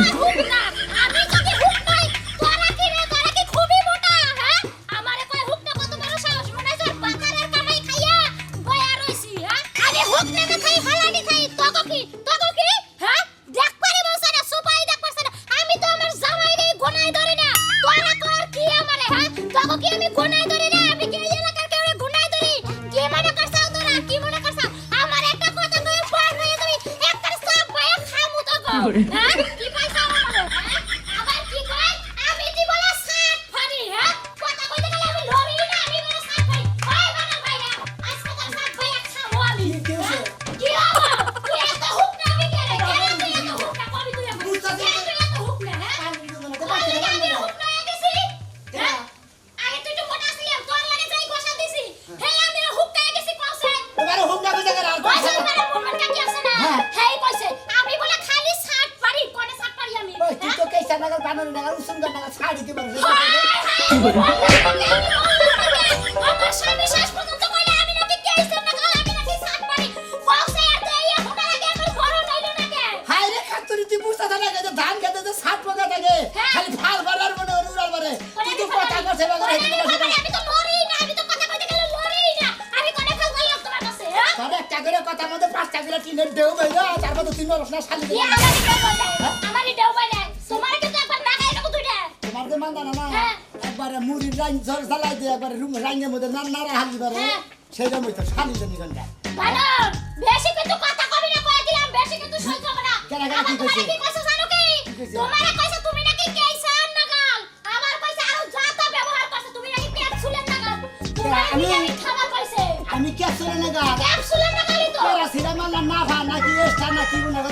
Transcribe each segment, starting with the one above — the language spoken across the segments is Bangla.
Oh, টিনের ঢেউ বাইরে, তার মধ্যে তিন বরস না শালি দিলে। আমারই দেও দেও বলে তোমার কিন্তু একবার না গাই নেব তুইটা তোমার না না, হ্যাঁ। একবারে রাইন ঝর জ্বালাই দিয়ে একবারে রুম রাইনের মধ্যে না নাড়া হালি ধরে হ্যাঁ। সেইরকম হইতো শালি জন্য ঘণ্টা। ভালো বেশি কিন্তু কথা কবি না কয়ে দিলাম বেশি কিন্তু সহ্য হবে না। কেন, কেন, কি তোমারে কথা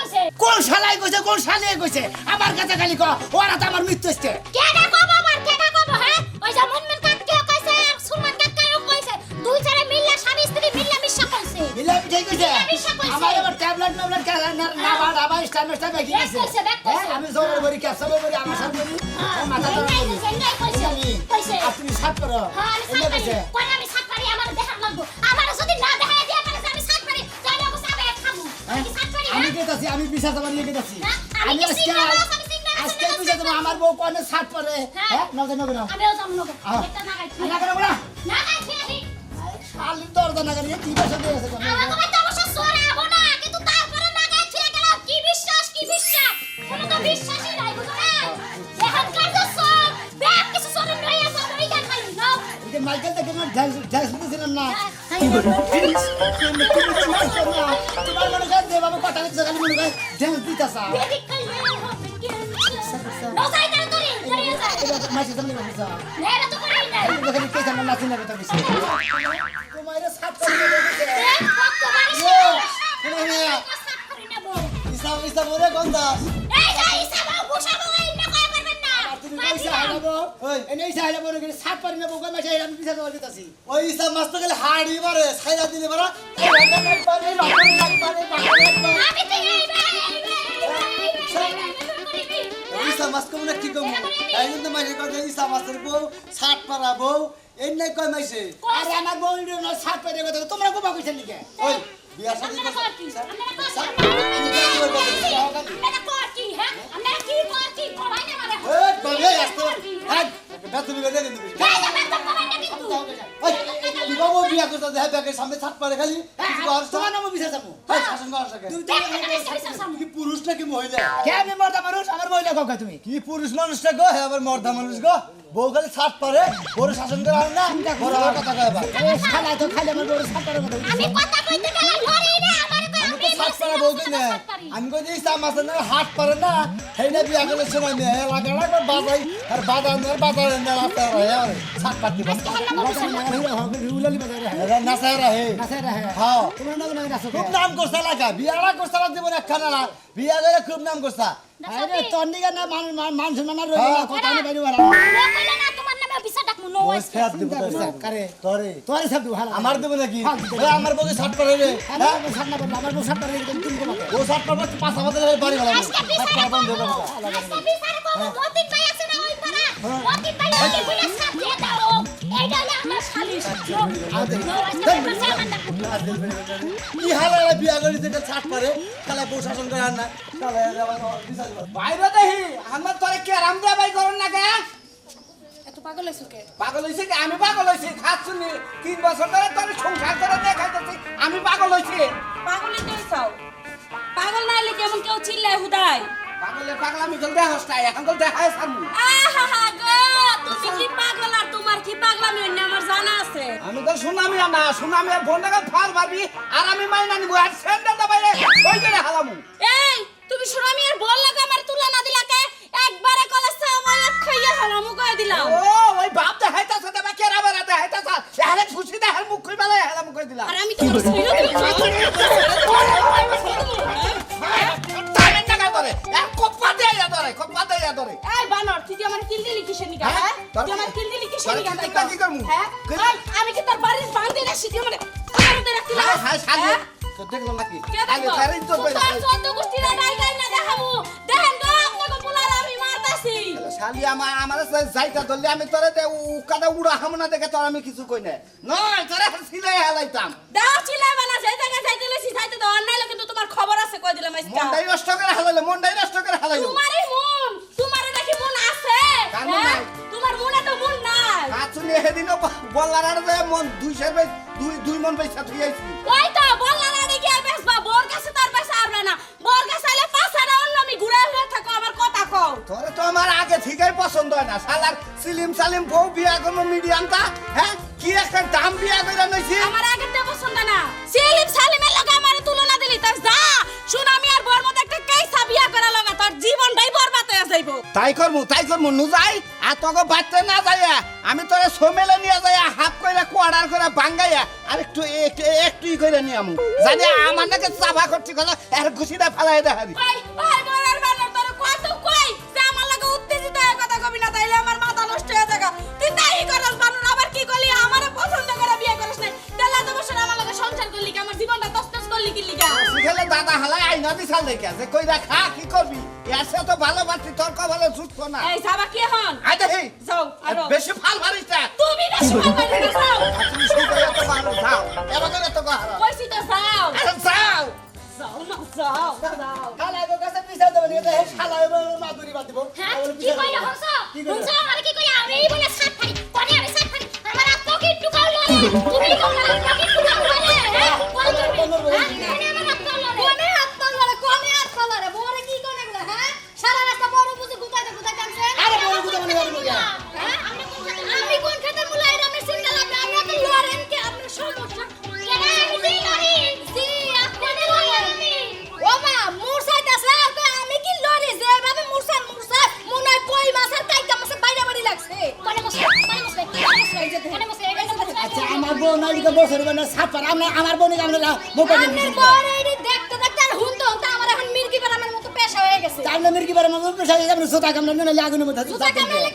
কইছে। কোন শালাই কইছে কোন শালিয়ে কইছে? আমার কাছে খালি ক ওরা তো আমার মৃত্যু হচ্ছে কেডা কব আবার কেডা কব হ্যাঁ? ওই যে মুনমিন কাককে কইছে সুলমান কাককেও কইছে দুই চারে মিল্লা স্বামী স্ত্রী মিল্লা মিশা কইছে। মিলে ঠিক কইছে? আমার এবার ট্যাবলেট ট্যাবলেট কে না না বা আবার স্টার মেস্টার বেকি গেছে কইছে, ব্যাক কইছে। হ্যাঁ, আমি জোরে করি ক্যাপসুল করি আমার হ্যাঁ, মাথা ধরে। কইছে, কইছে। আর সাত করো। হ্যাঁ, কইছে আমি হ্যাঁ? বিশ্বাস আমার ইয়ে কেতাছি হ্যাঁ, আমি আজকে আজকে সাত তোমার। আমার বউ কোনে সাত পরে হ্যাঁ। হ্যাঁ নাও জানো না আমিও যাব। আহ। একটা না। করে দরজা না করি কি বসে দিয়ে আছে তুমি আমার তো অবশ্য সরাবো না, কিন্তু তারপরে নাগাই থুয়ে গেলাম। কি বিশ্বাস, কি বিশ্বাস? কোনো তো বিশ্বাসই নাই, বুঝো না? ব্যাগ কিছু সরে আছে, যে মাইকেল না না হ্যাঁ, তুমি না তোমার মনে কর যে বাবা কথা দিতে খালি মনে কর ঢ্যাস দিতাছা বেবি কালে হবে কেন নাও যাই তাড়াতাড়ি দাঁড়িয়ে যা এটা মাইসে সামনে মাইসা নেড়া তো করি নাই এই দেখেন কে জানা নাচি না কথা বেশি তোমার সাত করে দিতে দেখ কত বাড়ি ও শুনে না সাফ করে নেব ইসাব ইসাব ওরে গন্দাস এই যাই সাবাও বসাবো এনে ইসা হালাবো রে সাত পারি না বগা মাসে আমি পিছা দেওয়া দিতাছি ওই ইসা মাছ তো গেলে হাড়ি মারে ছাইরা দিলে মারা। ইসা মাছ কমু? না কি কমু তাই কিন্তু মাইছে কয় যে ইসা মাছের বউ ছাট পারা বউ এই নাই কয় মাইছে আরে আমার বউ সাত পারি কথা তোমরা গোবা কইছেন নাকি? ওই বিয়া শাদি আমরা করছ। করছি আমরা করছি পুরুষ নাকি মহিলা মর্দা মানুষ আমার মহিলা কাকা তুমি কি পুরুষ মানুষটা গো হে আবার মর্দা মানুষ গো বউ খালি ছাট পারে বড় শাসন করে আর না বড় বড় কথা কয় আবার এ শালা তো খালি আমার বউ সাত পারি আমি কথা কইতে গেলে লড়ি না আমারে কই আমি তো ছাট পারা বউ কিনে আমি কই দিই সাম আছে না হাত পারে না হেইনা বিয়া করে শোনাই নে। লাগা লাগা বাজাই আর বাজার না বাজার না রাস্তা রে আর ছাট পাতি বাস। বাজারে। হ্যাঁ তোমার নাম নাম নাসো খুব নাম করছা লাগা বিয়ারা করছা লাগ দেব বিয়া করে খুব নাম করছা। আরে তন্ডিগা না মান মান সম্মান আর রইল না হ্যাঁ। কথা কইলে না তোমার নামে বিচার আমার দেব নাকি? হ্যাঁ, আমার বউকে ছাট পারে রে হ্যাঁ? আমার বউ পারি ও ছাট পারে পাঁচ আমাদের বাড়ি ভাই ভাই হলো বিয়া করি থেকে ছাট বউ শাসন করে না। বিচার করে। বাইরে দেখি আমার তোরে কে রাম দিয়া বাই না কে? পাগল হইছো কে? পাগল হইছে কি? আমি পাগল হইছি শুনি তিন বছর ধরে তোর সংসার করে দেখাইতেছি। আমি পাগল হইছি পাগলই তো চাও পাগল না হলে কেমন কেউ চিল্লায় হুদায়? পাগলের পাগলামি চল দেখাস না এখন তো দেখাই সামু আহা গো তুমি কি পাগল আর তোমার কি পাগলামি অন্য আমার জানা আছে। আমি তো সুনামি না সুনামি আর ফোন টাকা ফাল পারবি আর আমি মাইনা নিব। আর স্যান্ডেল দা বাইরে ওই করে হালামু। এই তুমি শুনো আমি আর বল লাগে আমার তুলা না দিলাকে একবারে কলেজ আমার খাইয়া হলাম কয়ে দিলাম ও ওই বাপ কেরা খুশি মুখ বেলা দিলাম আর আমি ছেলে ধরে ধরে ধরে এই বানর তুই আমার কিল দিলি কিসের নিকা হ্যাঁ? হ্যাঁ তোর তুই আমার কিল দিলি কিসের তোর তাই দিলে কর। কি করমু? হ্যাঁ কি- এই, আমি কি তোর বাড়ির রাখছি তুই আমার হ্যাঁ? দেখলাম নাকি কে ইজ্জত পাই তোর গোষ্ঠীরা ডাই গাই না শালি আমার আমার যাইতা ধরলে আমি তোরে দে উকাদা উড়া হাম না দেখে তোর আমি কিছু কই না নয় তোরে সিলাই হেলাইতাম দাও চিল্লাইবা না, যেই জায়গায় যাইতে লইছি, যাইতে দাও। আর নাইলে কিন্তু তোমার খবর আছে, কই দিলাম আজকা। মনটাই নষ্ট করে হালাইলে মনটাই নষ্ট করে হালাইলো তোমারই মন, তোমারও নাকি মন আছে? হ্যাঁ? তোমার মনে তো মন নাই। কাছুনি হেদিনও বলার আর যে মন দুই সের দুই দুই মন পয়সা থুই আইছি ওই তো, বললা না দেখি আর বেচবা। বোর কাছে তো আর বেচা আবলা না। বোর কাছে আইলে পাছা না ঘুরে ঘুরে থাকো, আমার কথা কও। তোরে তো আমার আগে পছন্দ হয় না শালার সিলিম সালিম বউ বিয়া কোনো মিডিয়ামটা হ্যাঁ? কি একটা দাম বিয়া করে নইছি আমার আগের থেকে পছন্দ না। সেলিম সালিমের লগে আমার তুলনা দিলি যা। শুন আমি আর বর একটা কেসা বিয়া করা লাগা তোর জীবনটাই বরবাদ হয়ে যাইব। তাই করমু তাই করমু নু যাই আর তোকে বাচ্চা না যাইয়া আমি তোরে সোমেলে নিয়ে যাইয়া হাফ কইরা কোয়ার্ডার করে বাঙ্গাইয়া আর একটু একটু একটুই কইরা নিয়ে আমু জানি আমার নাকি চাপা করছি কথা আর ঘুষিটা ফেলাই দেখাবি। দাদা হালাই আইনা দিছাল দেখে আছে। কইরা খা কি করবি? এর সাথে তো ভালো বাড়তি তোর কপালে জুটতো না। এই যাবা কি হন? আই দেখি যাও আরও বেশি ফাল মারিস না। তুমি বেশি ভালো করে যাও। তুমি শুধু এত ভালো যাও। এবার এত ভালো কইছি তো যাও। আরে যাও। যাও না যাও যাও। খালা গো কাছে বিচার দেবেন এটা হে শালা এবার মাদুরি বাদ দিব। হ্যাঁ? কি কইলা হংস হংস আমার কি কইলা আমি এই বলে সাত ফাড়ি পরে আমি সাত ফাড়ি আমার আর পকেট টুকাও লরে তুমি আমার পকেট টুকাও লরে হ্যাঁ? কোন করবি আমরা আমার বোনের আমরা মোবাইল আপনার বড় এই দেখতে দেখতে আর হুন তো আমার এখন মির্গি বানানোর মতো পেশা হয়ে গেছে। চার নম্বর কি বারে মতো পেশা আমরা সোতা কামনা নিলে আগুনের মধ্যে জুতা কামড়ালে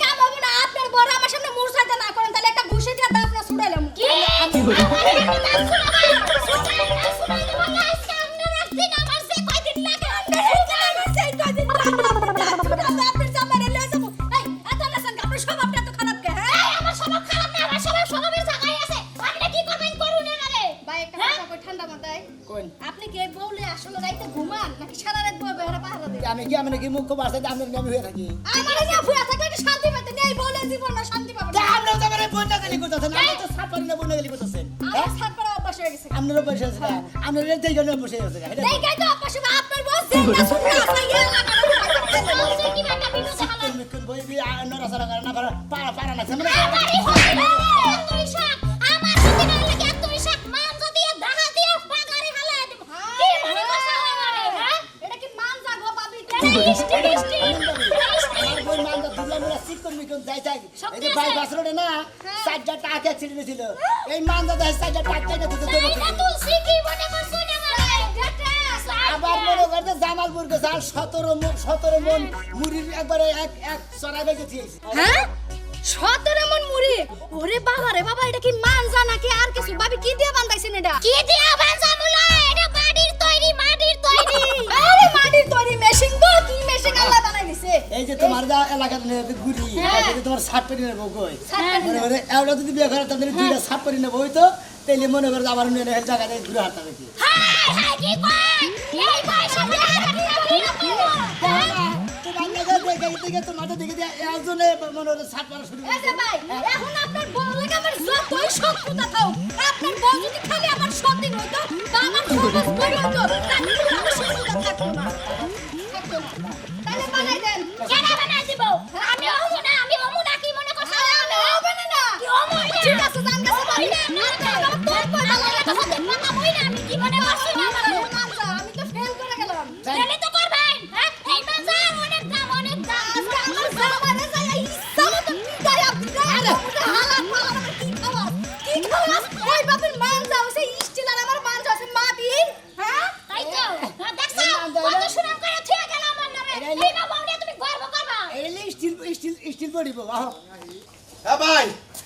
মুখ নামে হয়ে থাকি আমার না ফুয়া থাকলে একটু শান্তি পেতে নেই বলে জীবন না শান্তি পাবে না আমরা তো আমার বন্যা গালি করতেছেন আমরা তো সাত পারি না বন্যা গালি করতেছেন আমার সাত পাড়া অভ্যাস হয়ে গেছে আপনারও বসে আছে না আপনার এই জন্য বসে আছে দেখাই তো অভ্যাস হবে, আপনার বউ না আপনি আসে ইয়ে লাগানো বলছে কি একটা বিনোদন হালা কোন বই বি নড়াচড়া করে না পারা পারা পারা না সামনে হ্যাঁ? সতেরো মন মুড়ি। ওরে বাবা রে বাবা এটা কি মানজা নাকি আর কিছু? ভাবি কি দিয়ে বান্ধাইছেন এটা? কি দিয়ে বানজা মুলা এটা মাটির তৈরি মাটির তৈরি। আরে মাটির তৈরি মেশিন গো কি মেশিন আল্লাহ বানাই দিছে? এই যে তোমার যা এলাকার নিয়ে ঘুরি হ্যাঁ। তাতে তোমার সাত পেরি নেব কই? সাত পেরি মনে করে এওটা যদি বিয়ে করে তাদের দুইটা সাত পেরি নেব হইতো তাইলে মনে করে নিয়ে থেকে ঘুরে হাঁটতে হবে কি? হাই হাই কি কয়? এই বয়সে নাকি দেখে দেখে তোমার দেখে দিয়ে একজনে মনে করে সাত মারা শুরু এই ভাই, এখন আপনার বউ লাগে আমার যতই শত্রুতা থাকুক, আপনার বউ যদি খালি আমার সতীন হইতো, বা আমার সবুজ বই হইতো, তাহলে আমার শত্রুতা থাকতো না। তাহলে বানাই দেন। কেন বানাই দিব? আমি অমু না, আমি অমু না, কি মনে করছ? কি অমু এটা? না, না, আমার তোর না, তো কথা আমি কি মনে করছি না, হ্যাঁ ভাই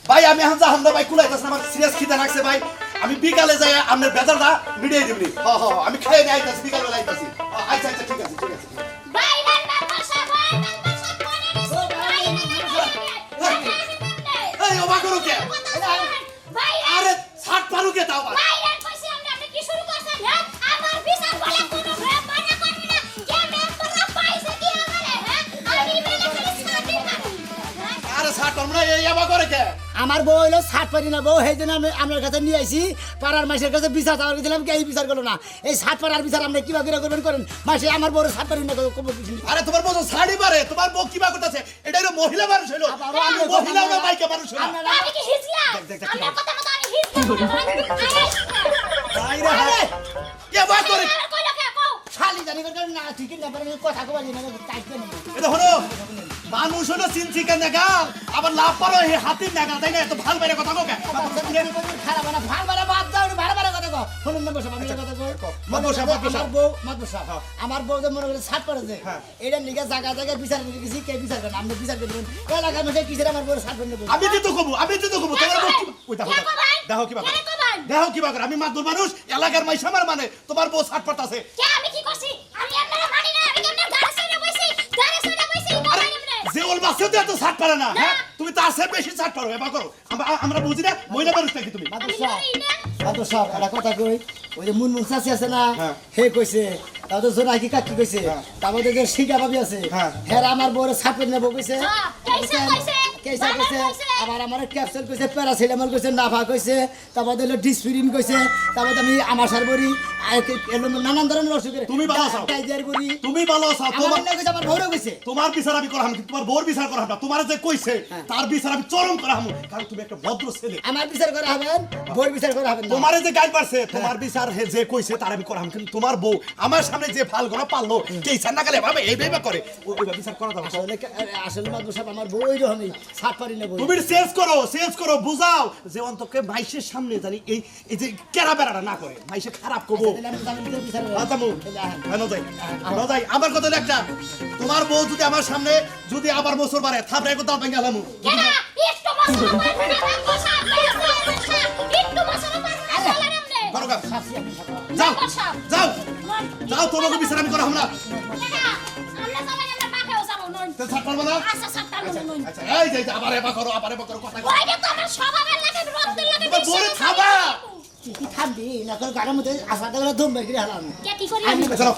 ভাই আমি এখন যাহাম না ভাই কুলাইতেছ আমার সিরিয়াস খিদে লাগছে ভাই আমি বিকালে যাই আপনার বেজালটা মিডিয়ে দিবনি হ হ আমি খেয়ে নিয়ে আইতাছি বিকালে আইতাছি আচ্ছা আচ্ছা ঠিক আছে ঠিক আছে বাইরের মেম্বার সাহেব, ওই মেম্বার অবাক করে কে? আমার বউ হইল সাত পারি না বউ সেই জন্য আমি আপনার কাছে নিয়ে আইছি। পাড়ার মাসের কাছে বিচার চাওয়ার গেছিলাম কে এই বিচার করল না। এই সাত পাড়ার বিচার আপনি কীভাবে করে করবেন করেন? মাসে আমার বউর সাত পারি না আরে তোমার বউ শাড়ি পারে তোমার বউ কিবা করতেছে? এটা হলো মহিলা মানুষ হইল। মহিলা না মাইকা মানুষ হইল। আমি কি হিজলা? আমার কথা মতো আমি হিজলা ভাই রে ভাই। কে অবাক করে? আমার কইলো কে? কও। শালি জানি করে না ঠিক না পারে কথা কবা না টাইট এটা হলো মানুষ হলো চিনচিকা নাগাল আবার লাভ পারো এই হাতির নাগাল তাই না? এত ভালো বাইরে কথা কোকে খারাপ না ভালো বারে বাদ দাও ভালো বারে কথা কও। শুনুন না বসে আমি কথা কই। মাদবসা, মাদবসা। আমার বউ মাদবসা আমার বউ যে মনে করে সাত পারে যে হ্যাঁ। এটা নিগা জায়গা জায়গা বিচার করে গেছি কে বিচার করেন আপনি বিচার করে দেবেন। এলাকার মধ্যে কিসের আমার বউ সাত পারে আমি দিতে কবু আমি দিতে কবু। তোমার বউ কি ওই দেখো কে দেখো। কি বাবা কে? দেখো কি বাবা আমি মাদুর মানুষ এলাকার মাইসা আমার মানে। তোমার বউ ছাট পাতাছে কে? আমি কি করছি? আমি যে ওল বাসে তো এত ছাড় পারে না। হ্যাঁ? তুমি তার সে বেশি ছাড় পারো এবার করো। আমরা- বুঝি না মহিলা মানুষ নাকি তুমি? আমি সাহেব জানি সাহেব একটা কথা কই ওই যে মুনমুন চাচি আছে না হ্যাঁ। হে কইছে তাদের জোনাকি কাকি কইছে হ্যাঁ। তারপরে যে শিকা ভাবি আছে হ্যাঁ। আমার বউর সাত পারে নেব কইছে হ্যাঁ, কেইসা কইছে? কেসা কইছে কইছে? আবার আমার ক্যাপসুল কইছে প্যারাসিটামল কইছে নাভা কইছে তারপর হলো ডিসপিরিন কইছে তারপর আমি আমার সারবরি নানান ধরনের অসুখের তুমি ভালো আছো? টাইজার বড়ি তুমি ভালো আছো তোমার লাগে আমার বউরও কইছে তোমার বিচার আমি করাম কিন্তু তোমার বউর বিচার করাম না তোমার যে কইছে হ্যাঁ। তার বিচার আমি চরম করাম কারণ তুমি একটা ভদ্র ছেলে আমার বিচার করা হবেন বউর বিচার করা হবেন না। যে গাইড পারছে তোমার বিচার যে কইছে তার আমি করাম কিন্তু তোমার বউ আমার সামনে যে ভালো গোনা পারল কে ইচ্ছা না গেলে ভাবে এই ভেবে করে ওইভাবে বিচার করা যাবে না। আসলে মাদু সাহেব আমার বউ ওই রকমই। সাত পারি না তুমি চেঞ্জ করো চেঞ্জ করো বুঝাও। যে অন্তকে মাইসের সামনে জানি এই এই যে কেরা বেড়াটা না করে মাইসে খারাপ করব তাহলে তাহলে। আচ্ছা তাহলে যাই আমার কথা হলো একটা তোমার বউ যদি আমার সামনে যদি আবার মোসর বাড়ে থাপড়ে একটু দাঁত ভেঙে গেলাম যাও। যাও যাও তোমাকে বিচার আমি করা আমরা। না? আচ্ছা সাতটা নন আচ্ছা এই যে এই যে, আবার এবার করো আবার এবার করো কথা কও। ওইটা তো আমার থামবি না করে গাড়ির মধ্যে ধুম কি করি আমি চলো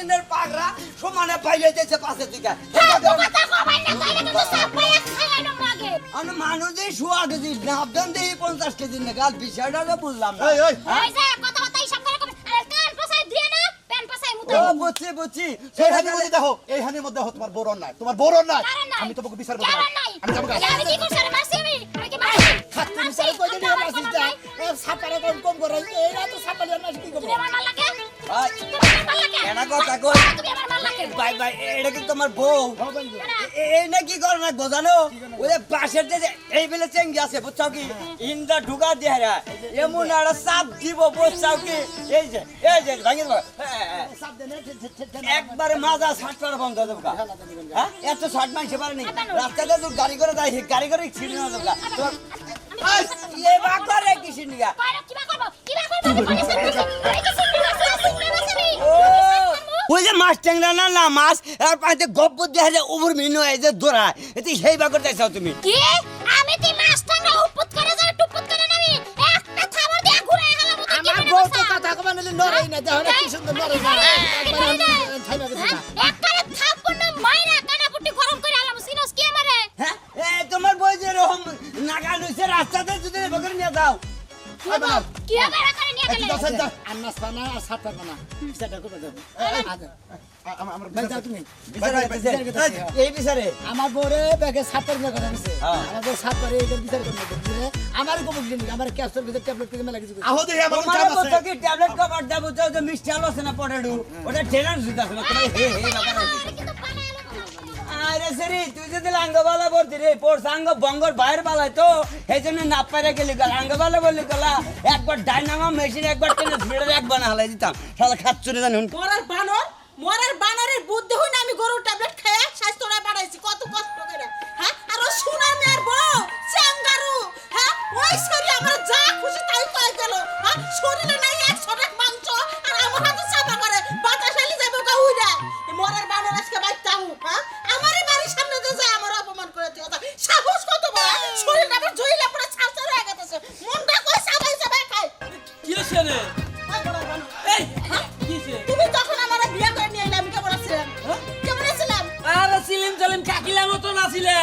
মেশিনের পাগড়া সমানে পাইলেতেছে পাশে দিকে হ্যাঁ না না আমি মানুষ এই শোয়া কেজি নাবদান দিই পঞ্চাশ কেজি নেগাল বিষয়টা তো বুঝলাম না এই এই এই যে কথা কথা হিসাব করে কবে আরে কান পসাই দিয়ে না প্যান পসাই মুতে ও বুঝছি মধ্যে দেখো মধ্যে তোমার নাই তোমার বড় নাই আমি তোমাকে বিচার নাই আমি যাব গা। আমি কি করছ রে মারছি আমি আমি কি মারছি খাচ্ছি মারছি বিচার কই দিলি আমার আমার কোনো সিস্টার নাই। সাত পারে কম কম করে এইরা তো কি করব আমার আমার এনা কথা কই আমার ভাই ভাই এটা কি তোমার বউ এই না কি করো না গোজানো ওই পাশের যে এই বেলে চেঙ্গি আছে কি ইন্দা ঢুকা দিয়ে হারা এমন একটা দিব বুঝছ কি দেবো হ্যাঁ, হ্যাঁ। একবারে মাজা পরা বন্ধ হয়ে গা। হ্যাঁ এত শার্ট মাইসে পারেনি রাস্তাতে তো গাড়ি করে যাই গাড়ি করে ছিঁড়ে না যাবে গা। তোমার বা করে কি সিনিগা কিবা করব কিবা করব ওই যে মাছ ট্যাংরা না না মাছ আর পানিতে গপ্প দেখা যায় উপর মিনু এই যে দৌড়া। এতে সেই বা করতে চাও তুমি? কি? আমি তুই মাছ টাঙ্গা উপত করে যায় টুপুত করে নামি একটা থাবর দিয়া ঘুরে গেলাম তো কি আমার বউ তো কথা কবা নিলে নড়াই না দেখো না কি সুন্দর নড়াই না একবার আমি না মাইরা কানাপুটি গরম করে আলাম সিনোস কি আমারে? হ্যাঁ? এ তোমার বই যে রকম নাগা লইছে রাস্তাতে যদি বকর নিয়ে যাও। কি হবে কি গেলে আন্নাস পানা আর সাত পানা সেটা করবে যাব আমার হ্যাঁ। বউরে ব্যাগে সাত পারি না কথা হ্যাঁ। আমার বউ সাত পারি বিচার করবে আমার কোমক দিন আমার ক্যাপসুল ভিতরে ট্যাবলেট থেকে মেলা কিছু আহো দেখি আমার কাম মতো আছে কি ট্যাবলেট কভার দাও তো মিষ্টি আলো আছে না পটেডু ওটা আছে না হে হে সেই জন্য না পারে গেলি গেল। লাঙ্গবালা বললি একবার ডাইনামা মেশিন একবার টেনে ধরে একবার না হালাই দিতাম। শালা খাচ্ছুরে জানি মরার বানর, মরার বানরের বুদ্ধি হই আমি গরুর ট্যাবলেট খেয়ে স্বাস্থ্যটা বাড়াইছি কত কষ্ট। মনটা কই সাবাই সাবাই খায়? কি হয়েছে রে ওই মরার বানর এই কি তুমি যখন আমার বিয়ে করে নিয়ে এলে আমি কেমন আছিলাম কেমন আছিলাম আরে সিলিম সালিম কাকিলা মতো নাছিলে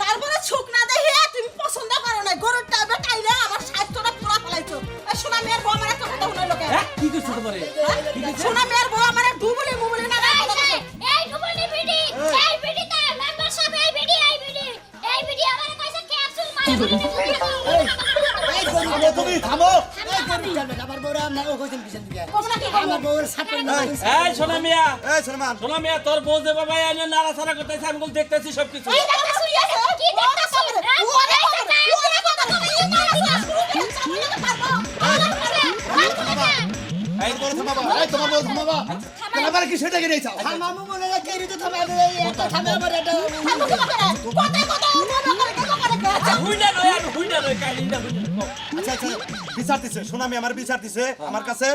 তারপরে চোখ না দেখে তুমি পছন্দ করো না গরুর টাইমে টাইলে আমার স্বাস্থ্যটা পুরো ফেলাইছো। সোনা মেয়ের বউ আমার একটা কথা শুনে লোকে হ্যাঁ কি তোমারে? সোনা মেয়ের বউ থামো আমার বউরে আমরা ও কইছেন পিছন দিকে? আমার বউর না এই সোনা মিয়া এই সলমান সোনা মিয়া তোর বউ যে বাবা এনে নাড়াচাড়া করতেছে আমি বল দেখতেছি কি? হ্যাঁ? মামু মনে থামে আমার এটা আচ্ছা আচ্ছা বিচার দিছে সোনামি আমার বিচার দিছে আমার কাছে।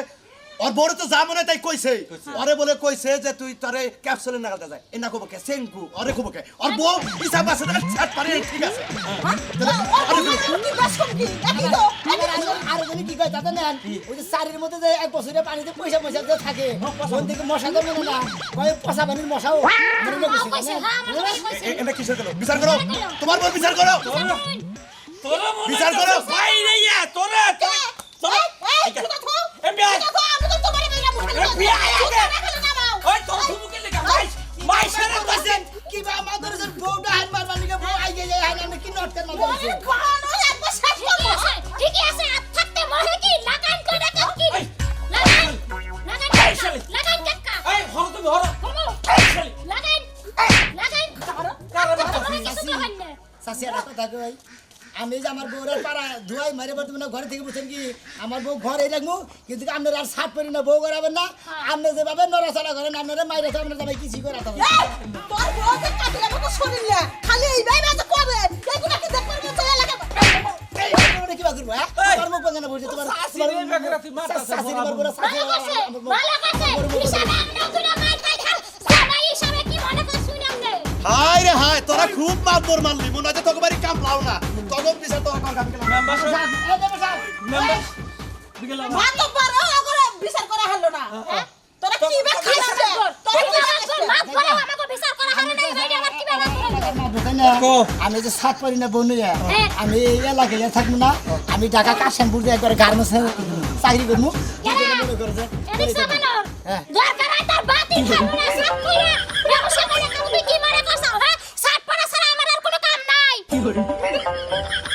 ওর বড় তো যা মনে তাই কইছে। ওরে বলে কইছে যে তুই তোরে ক্যাপসুলের নাগালটা যায় এনা কবো কে? সেঙ্কু। ওরে কবো কে? ওর বউ হিসাব আছে না ছাট পারে ঠিক আছে। আর জানি কি কয় তাতে নেন? ওই যে মধ্যে যে এক বছরে পানিতে পয়সা পয়সা যে থাকে কোন দিকে মশা ধরবে না। কয় পানির মশাও? হ্যাঁ? এ- এটা কিসের বিচার করো। তোমার বউ বিচার করো। তোরা বিচার করো। তোর ভাই রে ইয়া, তোরা তোরা- তোরা এ বিয়া এ বিয়া আগে। ওই তোর লেগা কি বা আমাদের যে বউটা হাত মারবার লিগে বউ আইগে যায় হাত আমি কি নটকের মাথা দিছে ঠিকই আছে ঠিকই আছে আর থাকতে মরে কি? লাগান করে কি? লাগান লাগান লাগান কাকা এই হর তুমি হর কমো লাগান লাগান। কারণ কিছু তো হয় না। সাসি একটা কথা কই? আমি যে আমার বউরের পাড়া ধুয়াই মারে বর্তমানে ঘরে থেকে বুঝছেন কি আমার বউ ঘরে রাখব কিন্তু আপনার আর সাত পরি না বউ করাবেন না। আপনি যেভাবে নড়াচড়া করেন আপনারা মাইরে তো আপনার জামাই কিছুই করা হবে খালি এইভাবে বাজে করে এগুলা কি দেখবার মতো এলাকা এই আপনারা কিবা হ্যাঁ? তোমার মুখ তোমার তুই শাশুড়ি শাশুড়ি ভালো হিসাবে আমরা খাই সবাই হিসাবে কি মনে শুনি আমরা রে? হাই তোরা খুব মারবর মারলি মনে হয় তোকে বাড়ি কাম লাও না। তখন বিচার তোর কাম কাম গেলাম। মেম্বার এই দেখো সাহেব, মেম্বার বিকেল ভাত পারো ওগুলো বিচার করা হলো না হ্যাঁ? তোরা কি বে খাইছে তোরা কি বে খাইছে? আমাকে বিচার করা হবে না আমার কি আমি যে সাত পারি না বন্ধু হ্যাঁ। আমি এই এলাকায় থাকব না। আমি ঢাকা কাশানপুর দিয়ে একবার গার্মেন্টসে চাকরি করব। করে হ্যাঁ। Google.